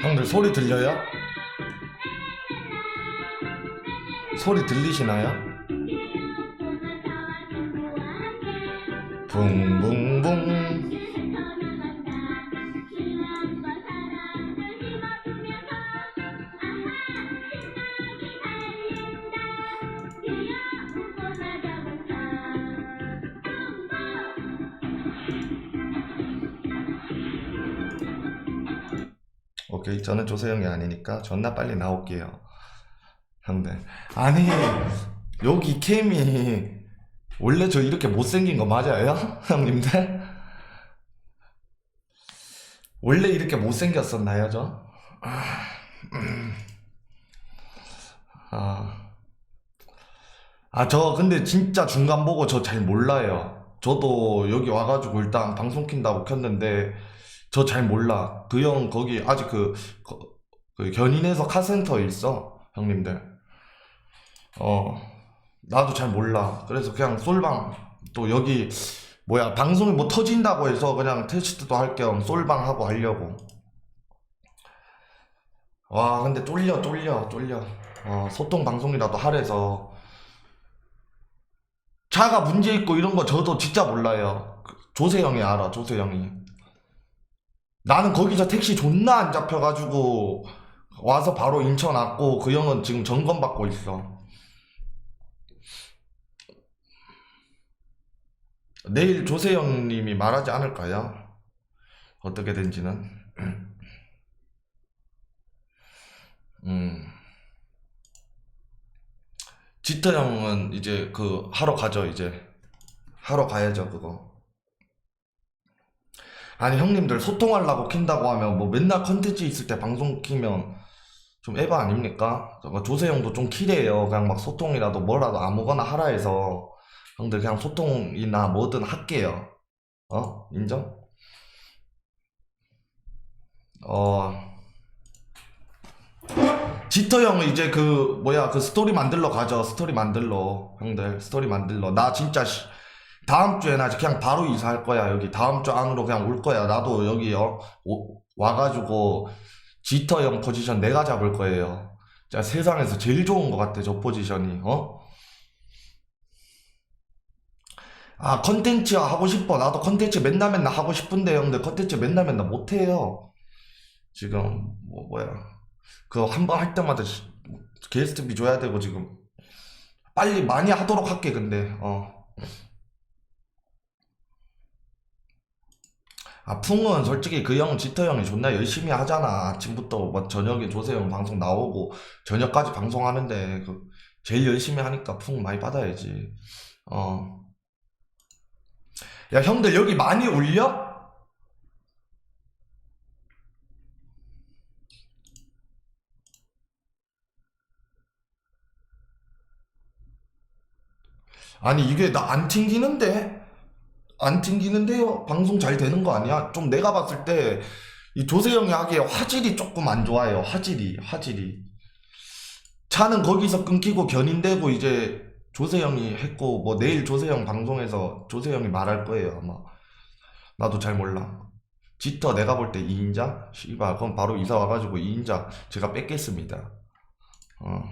형들 소리 들려요? 소리 들리시나요? 붕붕 오케이 저는 조세형이 아니니까 존나 빨리 나올게요 형들 아니 여기 캠이 원래 저 이렇게 못생긴 거 맞아요? 형님들? 원래 이렇게 못생겼었나요 저? 아, 아, 저 근데 진짜 중간 보고 저 잘 몰라요. 저도 여기 와가지고 일단 방송 킨다고 켰는데 저 잘 몰라. 그 형 거기 아직 그, 거- 그 견인에서 카센터 있어 형님들. 어 나도 잘 몰라. 그래서 그냥 솔방 또 여기 뭐야 방송이 뭐 터진다고 해서 그냥 테스트도 할 겸 솔방 하고 하려고. 와 근데 쫄려 쫄려 쫄려. 어, 소통 방송이라도 하래서 차가 문제 있고 이런 거 저도 진짜 몰라요. 그 조세형이 알아 조세형이. 나는 거기서 택시 존나 안 잡혀가지고 와서 바로 인천 왔고 그 형은 지금 점검 받고 있어. 내일 조세형님이 말하지 않을까요? 어떻게 된지는. 음. 지터 형은 이제 그 하러 가죠 이제 하러 가야죠 그거. 아니 형님들 소통하려고 킨다고 하면 뭐 맨날 컨텐츠 있을 때 방송 키면 좀 에바 아닙니까? 조세형도 좀 키래요. 그냥 막 소통이라도 뭐라도 아무거나 하라 해서 형들 그냥 소통이나 뭐든 할게요. 어? 인정? 어. 지터 형은 이제 그 뭐야 그 스토리 만들러 가죠. 스토리 만들러 형들 스토리 만들러 나 진짜 씨, 다음 주에 나 그냥 바로 이사할 거야 여기 다음 주 안으로 그냥 올 거야. 나도 여기 어 오- 와가지고 지터 형 포지션 내가 잡을 거예요. 진짜 세상에서 제일 좋은 것 같아 저 포지션이 어? 아 컨텐츠 하고 싶어 나도 컨텐츠 맨날 맨날 하고 싶은데 형들 컨텐츠 맨날 맨날 못해요 지금 뭐 뭐야 그거 한 번 할 때마다 시- 게스트비 줘야 되고 지금 빨리 많이 하도록 할게 근데 어. 아 풍은 솔직히 그 형 지터 형이 존나 열심히 하잖아 아침부터 뭐 저녁에 조세형 방송 나오고 저녁까지 방송하는데 그 제일 열심히 하니까 풍 많이 받아야지 어. 야 형들 여기 많이 울려? 아니 이게 나 안 튕기는데? 안 튕기는데요? 방송 잘 되는 거 아니야? 좀 내가 봤을 때 이 조세형이 하기에 화질이 조금 안 좋아요. 화질이, 화질이. 차는 거기서 끊기고 견인되고 이제 조세형이 했고 뭐 내일 조세형 방송에서 조세형이 말할 거예요 아마. 나도 잘 몰라. 지터 내가 볼 때 2인자? 씨발 그럼 바로 이사 와가지고 2인자 제가 뺏겠습니다. 어.